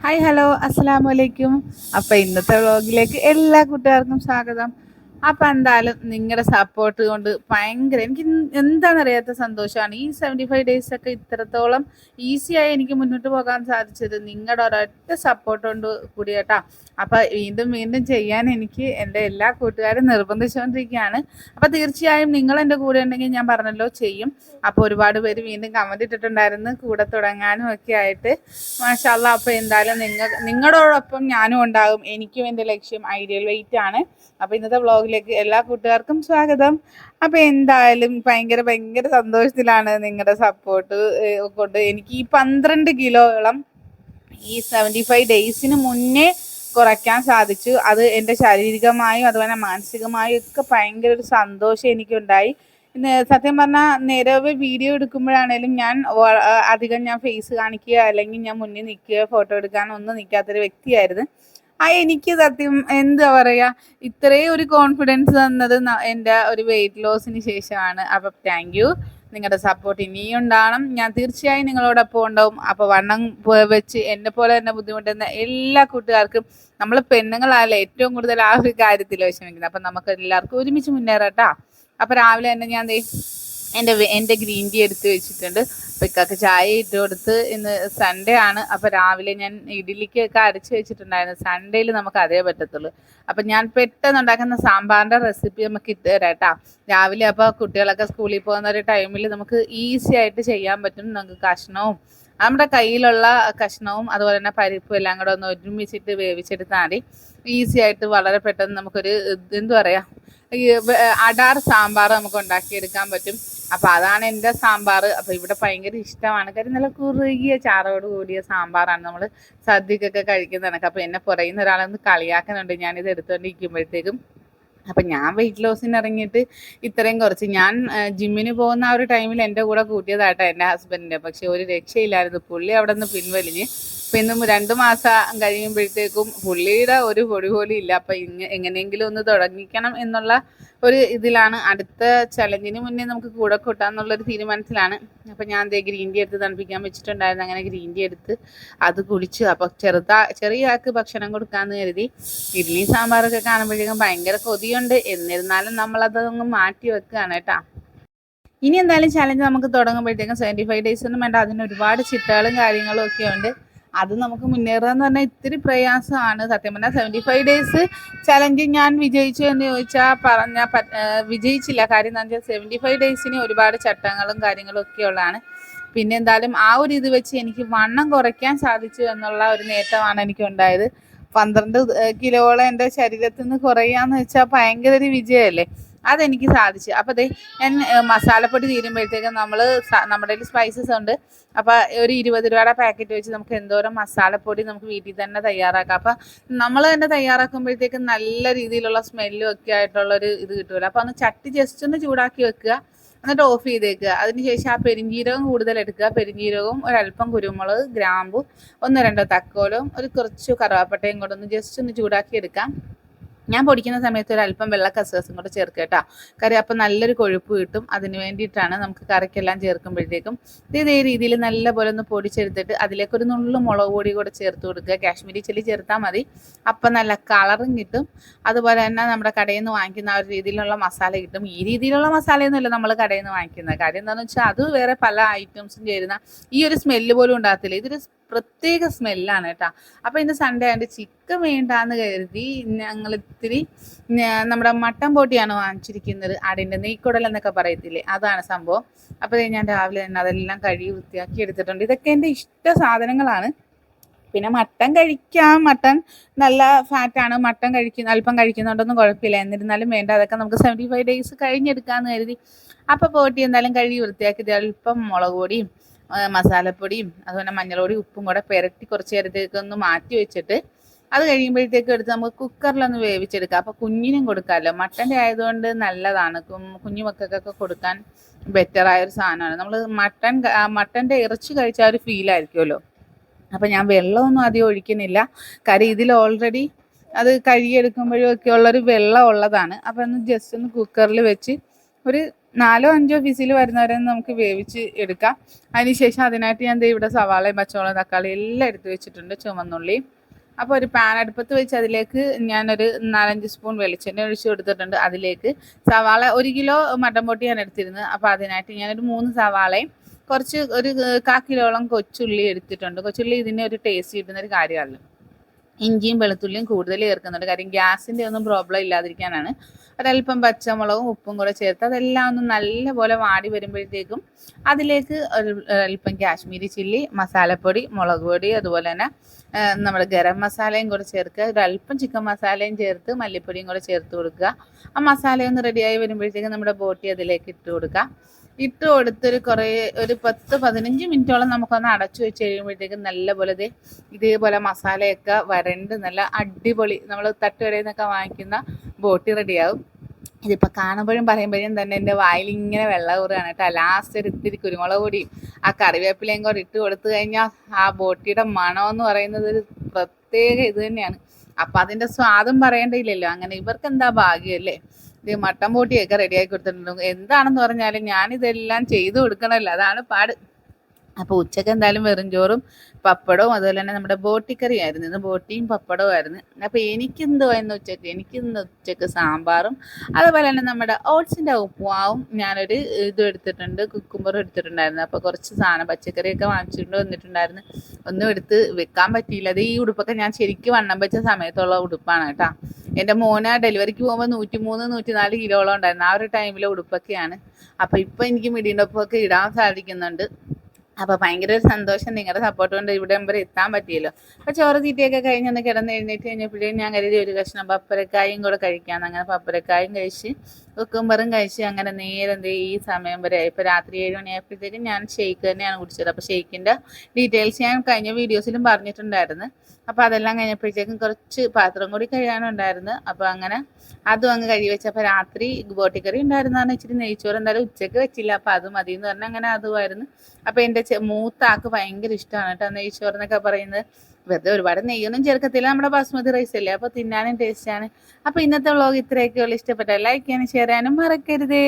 Hi hello അലൈക്കും അപ്പം ഇന്നത്തെ വ്ളോഗിലേക്ക് എല്ലാ കൂട്ടുകാർക്കും സ്വാഗതം. അപ്പം എന്തായാലും നിങ്ങളുടെ സപ്പോർട്ട് കൊണ്ട് ഭയങ്കര എനിക്ക് എന്താണെന്നറിയാത്ത സന്തോഷമാണ്. ഈ സെവന്റി ഫൈവ് ഡേയ്സ് ഒക്കെ ഇത്രത്തോളം ഈസിയായി എനിക്ക് മുന്നോട്ട് പോകാൻ സാധിച്ചത് നിങ്ങളുടെ ഒരൊറ്റ സപ്പോർട്ട് കൊണ്ട് കൂടി കേട്ടാ. അപ്പം വീണ്ടും വീണ്ടും ചെയ്യാൻ എനിക്ക് എന്റെ എല്ലാ കൂട്ടുകാരും നിർബന്ധിച്ചുകൊണ്ടിരിക്കുകയാണ് അപ്പം തീർച്ചയായും നിങ്ങൾ എന്റെ കൂടെ ഉണ്ടെങ്കിൽ ഞാൻ പറഞ്ഞല്ലോ ചെയ്യും. അപ്പോൾ ഒരുപാട് പേര് വീണ്ടും കമന്റ് ഇട്ടിട്ടുണ്ടായിരുന്നു. കൂടെ തുടങ്ങാനും ഒക്കെ ആയിട്ട്. മാഷാല്ല അപ്പോൾ എന്തായാലും നിങ്ങൾ നിങ്ങളോടൊപ്പം ഞാനും ഉണ്ടാകും. എനിക്കും എന്റെ ലക്ഷ്യം ഐഡിയൽ വെയിറ്റ് ആണ്. അപ്പോൾ ഇന്നത്തെ വ്ളോഗിലേക്ക് എല്ലാ കൂട്ടുകാർക്കും സ്വാഗതം. അപ്പോൾ എന്തായാലും ഭയങ്കര ഭയങ്കര സന്തോഷത്തിലാണ് നിങ്ങളുടെ സപ്പോർട്ട് കൊണ്ട് എനിക്ക് ഈ പന്ത്രണ്ട് കിലോയോളം ഈ സെവന്റി ഫൈവ് ഡേയ്സിന് മുന്നേ കുറയ്ക്കാൻ സാധിച്ചു. അത് എന്റെ ശാരീരികമായും അതുപോലെ മാനസികമായും ഒക്കെ ഭയങ്കര ഒരു സന്തോഷം എനിക്കുണ്ടായി. സത്യം പറഞ്ഞാൽ നേരവേ വീഡിയോ എടുക്കുമ്പോഴാണേലും ഞാൻ അധികം ഞാൻ ഫേസ് കാണിക്കുക അല്ലെങ്കിൽ ഞാൻ മുന്നിൽ നിൽക്കുക ഫോട്ടോ എടുക്കാൻ ഒന്നും നിൽക്കാത്തൊരു വ്യക്തിയായിരുന്നു. ആ എനിക്ക് സത്യം എന്താ പറയാ ഇത്രയും ഒരു കോൺഫിഡൻസ് തന്നത് എന്റെ ഒരു വെയിറ്റ് ലോസിന് ശേഷമാണ്. അപ്പം താങ്ക് യു നിങ്ങളുടെ സപ്പോർട്ട് ഇനിയും ഉണ്ടാവണം. ഞാൻ തീർച്ചയായും നിങ്ങളോടൊപ്പം ഉണ്ടാവും. അപ്പോൾ വണ്ണം വെച്ച് എന്നെ പോലെ തന്നെ ബുദ്ധിമുട്ടുന്ന എല്ലാ കൂട്ടുകാർക്കും നമ്മൾ പെണ്ണുങ്ങളാണല്ലോ ഏറ്റവും കൂടുതൽ ആ ഒരു കാര്യത്തിൽ വിഷമിക്കുന്നത്. അപ്പം നമുക്ക് എല്ലാവർക്കും ഒരുമിച്ച് മുന്നേറാട്ടാ അപ്പോൾ രാവിലെ തന്നെ ഞാൻ എന്റെ എന്റെ ഗ്രീൻ ടീ എടുത്ത് വെച്ചിട്ടുണ്ട്. അപ്പോൾ ഇക്കാക്ക് ചായ ഇട്ട് കൊടുത്ത് ഇന്ന് സൺഡേ ആണ്. അപ്പോൾ രാവിലെ ഞാൻ ഇഡ്ഡലിക്കൊക്കെ അരച്ച് വെച്ചിട്ടുണ്ടായിരുന്നു. സൺഡേയിൽ നമുക്ക് അതേ പറ്റത്തുള്ളൂ. അപ്പം ഞാൻ പെട്ടെന്ന് ഉണ്ടാക്കുന്ന സാമ്പാറിന്റെ റെസിപ്പി നമുക്ക് ഇട്ട് തരാം കേട്ടോ. രാവിലെ അപ്പോൾ കുട്ടികളൊക്കെ സ്കൂളിൽ പോകുന്ന ഒരു ടൈമിൽ നമുക്ക് ഈസി ആയിട്ട് ചെയ്യാൻ പറ്റും നമുക്ക് കഷ്ണവും. നമ്മുടെ കയ്യിലുള്ള കഷ്ണവും അതുപോലെ തന്നെ പരിപ്പും എല്ലാം കൂടെ ഒന്ന് ഒരുമിച്ചിട്ട് വേവിച്ചെടുത്താൽ മതി. ഈസി ആയിട്ട് വളരെ പെട്ടെന്ന് നമുക്കൊരു പറയുക പറയാ? അടാർ സാമ്പാർ നമുക്ക് ഉണ്ടാക്കിയെടുക്കാൻ പറ്റും. അപ്പോൾ അതാണ് എന്റെ സാമ്പാർ അപ്പൊ ഇവിടെ ഭയങ്കര ഇഷ്ടമാണ്. കാര്യം നല്ല കുറുകിയ ചാറോട് കൂടിയ സാമ്പാറാണ് നമ്മൾ സദ്യക്കൊക്കെ കഴിക്കുന്ന കണക്ക് അപ്പൊ എന്നെ പുറയുന്ന ഒരാളൊന്ന് കളിയാക്കുന്നുണ്ട്. ഞാനിത് എടുത്തുകൊണ്ടിരിക്കുമ്പോഴത്തേക്കും അപ്പം ഞാൻ വെയിറ്റ് ലോസിന് ഇറങ്ങിയിട്ട് ഇത്രയും കുറച്ച്. ഞാൻ ജിമ്മിന് പോകുന്ന ആ ഒരു ടൈമിൽ എന്റെ കൂടെ കൂട്ടിയതാട്ടോ എന്റെ ഹസ്ബൻഡിന്റെ പക്ഷെ ഒരു രക്ഷയില്ലായിരുന്നു. പുള്ളി അവിടെ നിന്ന് പിൻവലിഞ്ഞ്. അപ്പം ഇന്നും രണ്ട് മാസം കഴിയുമ്പോഴത്തേക്കും പുള്ളിയുടെ ഒരു പൊടി പോലും ഇല്ല. അപ്പം ഇങ്ങ എങ്ങനെയെങ്കിലും ഒന്ന് തുടങ്ങിക്കണം എന്നുള്ള ഒരു ഇതിലാണ്. അടുത്ത ചലഞ്ചിന് മുന്നേ നമുക്ക് കൂടെ കൂട്ടാന്നുള്ളൊരു തീരുമാനത്തിലാണ്. അപ്പം ഞാൻ ദേ ഗ്രീൻ ടീ എടുത്ത് തണുപ്പിക്കാൻ വെച്ചിട്ടുണ്ടായിരുന്നു. അങ്ങനെ ഗ്രീൻ ടീ എടുത്ത് അത് കുടിച്ചു. അപ്പം ചെറുതാ ചെറിയ ആൾക്ക് ഭക്ഷണം കൊടുക്കാമെന്ന് കരുതി. ഇഡ്ഡലി സാമ്പാറൊക്കെ കാണുമ്പോഴേക്കും ഭയങ്കര കൊതിയുണ്ട്. എന്നിരുന്നാലും നമ്മളതൊന്ന് മാറ്റി വെക്കുകയാണ് കേട്ടാ. ഇനി എന്തായാലും ചലഞ്ച് നമുക്ക് തുടങ്ങുമ്പോഴത്തേക്കും സെവന്റി ഫൈവ് ഡേയ്സ് ഒന്നും വേണ്ട. അതിന് ഒരുപാട് ചിട്ടകളും കാര്യങ്ങളും ഒക്കെ ഉണ്ട്. അത് നമുക്ക് മുന്നേറുക എന്ന് പറഞ്ഞാൽ ഇത്തിരി പ്രയാസമാണ്. സത്യം പറഞ്ഞാൽ സെവന്റി ഫൈവ് ഡേയ്സ് ചലഞ്ച് ഞാൻ വിജയിച്ചു എന്ന് ചോദിച്ചാൽ പറഞ്ഞ വിജയിച്ചില്ല. കാര്യം എന്താ വെച്ചാൽ സെവന്റി ഫൈവ് ഡേയ്സിന് ഒരുപാട് ചട്ടങ്ങളും കാര്യങ്ങളും ഒക്കെ ഉള്ളതാണ്. പിന്നെ എന്തായാലും ആ ഒരു ഇത് വെച്ച് എനിക്ക് വണ്ണം കുറയ്ക്കാൻ സാധിച്ചു എന്നുള്ള ഒരു നേട്ടമാണ് എനിക്ക് ഉണ്ടായത് പന്ത്രണ്ട് കിലോളം എന്റെ ശരീരത്തിൽ നിന്ന് കുറയാന്ന് വെച്ചാൽ ഭയങ്കര ഒരു വിജയമല്ലേ അതെനിക്ക് സാധിച്ചു. അപ്പം അതെ ഞാൻ മസാലപ്പൊടി തീരുമ്പോഴത്തേക്കും നമ്മൾ നമ്മുടെ കയ്യിൽ സ്പൈസസ് ഉണ്ട്. അപ്പോൾ ഒരു ഇരുപത് രൂപയുടെ പാക്കറ്റ് വെച്ച് നമുക്ക് എന്തോരം മസാലപ്പൊടി നമുക്ക് വീട്ടിൽ തന്നെ തയ്യാറാക്കാം. അപ്പം നമ്മൾ തന്നെ തയ്യാറാക്കുമ്പോഴത്തേക്കും നല്ല രീതിയിലുള്ള സ്മെല്ലും ഒക്കെ ആയിട്ടുള്ളൊരു ഇത് കിട്ടുമല്ലോ അപ്പോൾ ഒന്ന് ചട്ടി ജസ്റ്റ് ഒന്ന് ചൂടാക്കി വെക്കുക. എന്നിട്ട് ഓഫ് ചെയ്തേക്കുക അതിനുശേഷം ആ പെരിഞ്ജീരകം കൂടുതൽ എടുക്കുക. പെരിഞ്ജീരകവും ഒരല്പം കുരുമുളക് ഗ്രാമ്പു ഒന്ന് രണ്ടോ തക്കോലും ഒരു കുറച്ച് കറുവാപ്പട്ടയും കൂടെ ഒന്ന് ജസ്റ്റ് ഒന്ന് ചൂടാക്കി എടുക്കാം. ഞാൻ പൊടിക്കുന്ന സമയത്ത് ഒരു അല്പം വെള്ള കസകസും കൂടെ ചേർക്കുക കേട്ടോ. കറി അപ്പം നല്ലൊരു കൊഴുപ്പ് കിട്ടും. അതിന് വേണ്ടിയിട്ടാണ് നമുക്ക് കറിക്കെല്ലാം ചേർക്കുമ്പോഴത്തേക്കും ഇത് രീതിയിൽ നല്ലപോലെ ഒന്ന് പൊടിച്ചെടുത്തിട്ട് അതിലേക്ക് ഒരു നുള്ളു മുളക് പൊടി കൂടെ ചേർത്ത് കൊടുക്കുക. കാശ്മീരി ചില്ലി ചേർത്താൽ മതി. അപ്പം നല്ല കളറും കിട്ടും. അതുപോലെ തന്നെ നമ്മുടെ കടയിൽ നിന്ന് വാങ്ങിക്കുന്ന ആ ഒരു രീതിയിലുള്ള മസാല കിട്ടും. ഈ രീതിയിലുള്ള മസാലയൊന്നുമല്ല നമ്മൾ കടയിൽ നിന്ന് വാങ്ങിക്കുന്നത്. കാര്യം എന്താണെന്ന് വെച്ചാൽ അത് വേറെ പല ഐറ്റംസും ചേരുന്ന ഈ ഒരു സ്മെല്ല് പോലും ഉണ്ടാകത്തില്ല. ഇതൊരു പ്രത്യേക സ്മെല്ലാണ് കേട്ടോ. അപ്പോൾ ഇന്ന് സൺഡേ ആയിട്ട് ചിക്കൻ വേണ്ടാന്ന് കരുതി ഞങ്ങൾ ഇത്തിരി നമ്മുടെ മട്ടൻ പോട്ടിയാണ് വാങ്ങിച്ചിരിക്കുന്നത്. ആടിന്റെ നെയ്ക്കുടൽ എന്നൊക്കെ പറയത്തില്ലേ? അതാണ് സംഭവം. അപ്പോൾ ഞാൻ രാവിലെ തന്നെ അതെല്ലാം കഴുകി വൃത്തിയാക്കി എടുത്തിട്ടുണ്ട്. ഇതൊക്കെ എന്റെ ഇഷ്ട സാധനങ്ങളാണ്. പിന്നെ മട്ടൻ കഴിക്കാം. മട്ടൻ നല്ല ഫാറ്റാണ് മട്ടൻ കഴിക്കുന്ന അല്പം കഴിക്കുന്നുണ്ടൊന്നും കുഴപ്പമില്ല. എന്നിരുന്നാലും വേണ്ട. അതൊക്കെ നമുക്ക് സെവന്റി ഫൈവ് ഡേയ്സ് കഴിഞ്ഞെടുക്കാമെന്ന് കരുതി. അപ്പോൾ പോട്ടി എന്തായാലും കഴുകി വൃത്തിയാക്കി. അല്പം മുളക് പൊടിയും മസാലപ്പൊടിയും അതുപോലെ മഞ്ഞൾപ്പൊടി ഉപ്പും കൂടെ പുരട്ടി കുറച്ച് നേരത്തേക്ക് ഒന്ന് മാറ്റി വെച്ചിട്ട് അത് കഴിയുമ്പോഴത്തേക്ക് എടുത്ത് നമുക്ക് കുക്കറിലൊന്ന് വേവിച്ചെടുക്കാം. അപ്പോൾ കുഞ്ഞിനും കൊടുക്കാമല്ലോ. മട്ടന്റെ ആയതുകൊണ്ട് നല്ലതാണ്. കുഞ്ഞു മക്കൾക്കൊക്കെ കൊടുക്കാൻ ബെറ്ററായ ഒരു സാധനമാണ്. നമ്മൾ മട്ടൻ മട്ടന്റെ ഇറച്ചി കഴിച്ചാൽ ഒരു ഫീലായിരിക്കുമല്ലോ അപ്പം ഞാൻ വെള്ളമൊന്നും അധികം ഒഴിക്കുന്നില്ല. കാര്യം ഇതിൽ ഓൾറെഡി അത് കഴുകിയെടുക്കുമ്പോഴും ഒക്കെ ഉള്ളൊരു വെള്ളം ഉള്ളതാണ് അപ്പം ഒന്ന് ജസ്റ്റ് ഒന്ന് കുക്കറിൽ വെച്ച് ഒരു നാലോ അഞ്ചോ വിസിൽ വരുന്നവരെ നമുക്ക് വേവിച്ച് എടുക്കാം. അതിനുശേഷം അതിനായിട്ട് ഞാൻ ഇവിടെ സവാളയും പച്ചമുളകും തക്കാളി എല്ലാം എടുത്ത് വെച്ചിട്ടുണ്ട് ചുമന്നുള്ളി അപ്പോൾ ഒരു പാൻ അടുപ്പത്ത് വെച്ച് അതിലേക്ക് ഞാനൊരു നാലഞ്ച് സ്പൂൺ വെളിച്ചെണ്ണ ഒഴിച്ച് കൊടുത്തിട്ടുണ്ട് അതിലേക്ക്. സവാള ഒരു കിലോ മട്ടൻ പൊട്ടി ഞാൻ എടുത്തിരുന്നത്. അപ്പോൾ അതിനായിട്ട് ഞാനൊരു മൂന്ന് സവാളയും കുറച്ച് ഒരു കാ കിലോളം കൊച്ചുള്ളി എടുത്തിട്ടുണ്ട്. കൊച്ചുള്ളി ഇതിന്റെ ഒരു ടേസ്റ്റ് കിട്ടുന്ന ഒരു കാര്യമല്ല. ഇഞ്ചിയും വെളുത്തുള്ളിയും കൂടുതൽ ചേർക്കുന്നുണ്ട്. കാര്യം ഗ്യാസിന്റെ ഒന്നും പ്രോബ്ലം ഇല്ലാതിരിക്കാനാണ്. ഒരല്പം പച്ചമുളകും ഉപ്പും കൂടെ ചേർത്ത് അതെല്ലാം ഒന്ന് നല്ലപോലെ വാടി വരുമ്പോഴത്തേക്കും അതിലേക്ക് ഒരു അല്പം കാശ്മീരി ചില്ലി മസാലപ്പൊടി മുളക് പൊടി അതുപോലെ തന്നെ നമ്മുടെ ഗരം മസാലയും കൂടെ ചേർക്കുക. ഒരു അല്പം ചിക്കൻ മസാലയും ചേർത്ത് മല്ലിപ്പൊടിയും കൂടെ ചേർത്ത് കൊടുക്കുക. ആ മസാലയൊന്ന് റെഡിയായി വരുമ്പോഴത്തേക്കും നമ്മുടെ ബോട്ടി അതിലേക്ക് ഇട്ട് കൊടുക്കുക. ഇട്ട് കൊടുത്തൊരു കുറേ ഒരു പത്ത് പതിനഞ്ച് മിനിറ്റോളം നമുക്കൊന്ന് അടച്ചു വെച്ച് കഴിയുമ്പോഴത്തേക്കും നല്ലപോലെ ഇത് ഇതേപോലെ മസാലയൊക്കെ വരണ്ട് നല്ല അടിപൊളി നമ്മൾ തട്ടുകടയിൽ നിന്നൊക്കെ വാങ്ങിക്കുന്ന ബോട്ടി റെഡിയാവും. ഇതിപ്പോൾ കാണുമ്പോഴും പറയുമ്പോഴും തന്നെ എന്റെ വായിൽ ഇങ്ങനെ വെള്ളം കൂറുകയാണ് കേട്ടോ. ലാസ്റ്റ് ഒരു ഇത്തിരി കുരുമുളക് പൊടിയും ആ കറിവേപ്പിലയും കൂടെ ഇട്ട് കൊടുത്തു കഴിഞ്ഞാൽ ആ ബോട്ടിയുടെ മണം എന്ന് പറയുന്നത് ഒരു പ്രത്യേക ഇത് തന്നെയാണ്. അപ്പം അതിന്റെ സ്വാദും പറയേണ്ടിയില്ലല്ലോ അങ്ങനെ ഇവർക്ക് എന്താ ഭാഗ്യമല്ലേ ഇത് മട്ടൻ ബോട്ടിയൊക്കെ റെഡിയാക്കി കൊടുത്തിട്ടുണ്ട്. എന്താണെന്ന് പറഞ്ഞാലും ഞാനിതെല്ലാം ചെയ്തു കൊടുക്കണമല്ലോ. അതാണ് പാട്. അപ്പോൾ ഉച്ചയ്ക്ക് എന്തായാലും വെറും ചോറും പപ്പടവും അതുപോലെ തന്നെ നമ്മുടെ ബോട്ടിക്കറി ആയിരുന്നു. ഇന്ന് ബോട്ടിയും പപ്പടവും ആയിരുന്നു. അപ്പോൾ എനിക്കെന്തോ ഇന്ന് ഉച്ചയ്ക്ക് എനിക്കിന്ന് ഉച്ചയ്ക്ക് സാമ്പാറും അതുപോലെ തന്നെ നമ്മുടെ ഓട്സിന്റെ ഉപ്പുമാവും ഞാനൊരു ഇതും എടുത്തിട്ടുണ്ട് കുക്കുമ്പറും എടുത്തിട്ടുണ്ടായിരുന്നു. അപ്പോൾ കുറച്ച് സാധനം പച്ചക്കറിയൊക്കെ വാങ്ങിച്ചുകൊണ്ട് വന്നിട്ടുണ്ടായിരുന്നു. ഒന്നും എടുത്ത് വെക്കാൻ പറ്റിയില്ല. അത് ഈ ഉടുപ്പൊക്കെ ഞാൻ ശരിക്കും വണ്ണം വെച്ച സമയത്തുള്ള ഉടുപ്പാണ് കേട്ടോ. എന്റെ മോന് ഡെലിവറിക്ക് പോകുമ്പോൾ നൂറ്റി മൂന്ന് നൂറ്റി നാല് കിലോളം ഉണ്ടായിരുന്നു ആ ഒരു ടൈമിലെ ഉടുപ്പൊക്കെയാണ്. അപ്പോൾ ഇപ്പോൾ എനിക്ക് മിടിയുടെ ഒപ്പമൊക്കെ ഇടാൻ സാധിക്കുന്നുണ്ട്. അപ്പോൾ ഭയങ്കര ഒരു സന്തോഷം നിങ്ങളുടെ സപ്പോർട്ട് കൊണ്ട് ഇവിടെ വരെ എത്താൻ പറ്റിയല്ലോ. അപ്പോൾ ചോറ് തീറ്റയൊക്കെ കഴിഞ്ഞൊന്ന് കിടന്ന് എഴുന്നേറ്റ് കഴിഞ്ഞപ്പോഴേ ഞാൻ കരുതി ഒരു കഷ്ണം പപ്പരക്കായും കൂടെ കഴിക്കാമെന്ന് അങ്ങനെ പപ്പരക്കായും കഴിച്ച് കുക്കുംബറും കഴിച്ച് അങ്ങനെ നേരെ എന്ത് ഈ സമയം വരെ ഇപ്പോൾ രാത്രി ഏഴ് മണിയായപ്പോഴത്തേക്കും ഞാൻ ഷെയ്ക്ക് തന്നെയാണ് കുടിച്ചത്. അപ്പോൾ ഷെയ്ക്കിന്റെ ഡീറ്റെയിൽസ് ഞാൻ കഴിഞ്ഞ വീഡിയോസിലും പറഞ്ഞിട്ടുണ്ടായിരുന്നു. അപ്പോൾ അതെല്ലാം കഴിഞ്ഞപ്പോഴത്തേക്കും കുറച്ച് പാത്രം കൂടി കഴിയാനുണ്ടായിരുന്നു അപ്പോൾ അങ്ങനെ അതും അങ്ങ് കഴുകി വെച്ചപ്പോൾ രാത്രി ബോട്ടിക്കറി ഉണ്ടായിരുന്നാണ് ഇച്ചിരി നെയ്ച്ചോറ്. എന്തായാലും ഉച്ചയ്ക്ക് വെച്ചില്ല. അപ്പോൾ അത് മതി എന്ന് പറഞ്ഞാൽ അങ്ങനെ അതുമായിരുന്നു. അപ്പോൾ എന്റെ ചെ- മൂത്ത ആൾക്ക് ഭയങ്കര ഇഷ്ടമാണ് കേട്ടോ നെയ്ച്ചോറ് എന്നൊക്കെ പറയുന്നത്. വെറുതെ ഒരുപാട് നെയ്യൊന്നും ചേർക്കത്തില്ല നമ്മുടെ ബാസ്മതി റൈസ് അല്ലേ? അപ്പോൾ തിന്നാനും ടേസ്റ്റാണ് അപ്പോൾ ഇന്നത്തെ വ്ളോഗ് ഇത്രയൊക്കെ ഉള്ളൂ ഇഷ്ടപ്പെട്ട ലൈക്ക് ചെയ്യാനും ഷെയർ ചെയ്യാനും മറക്കരുതേ.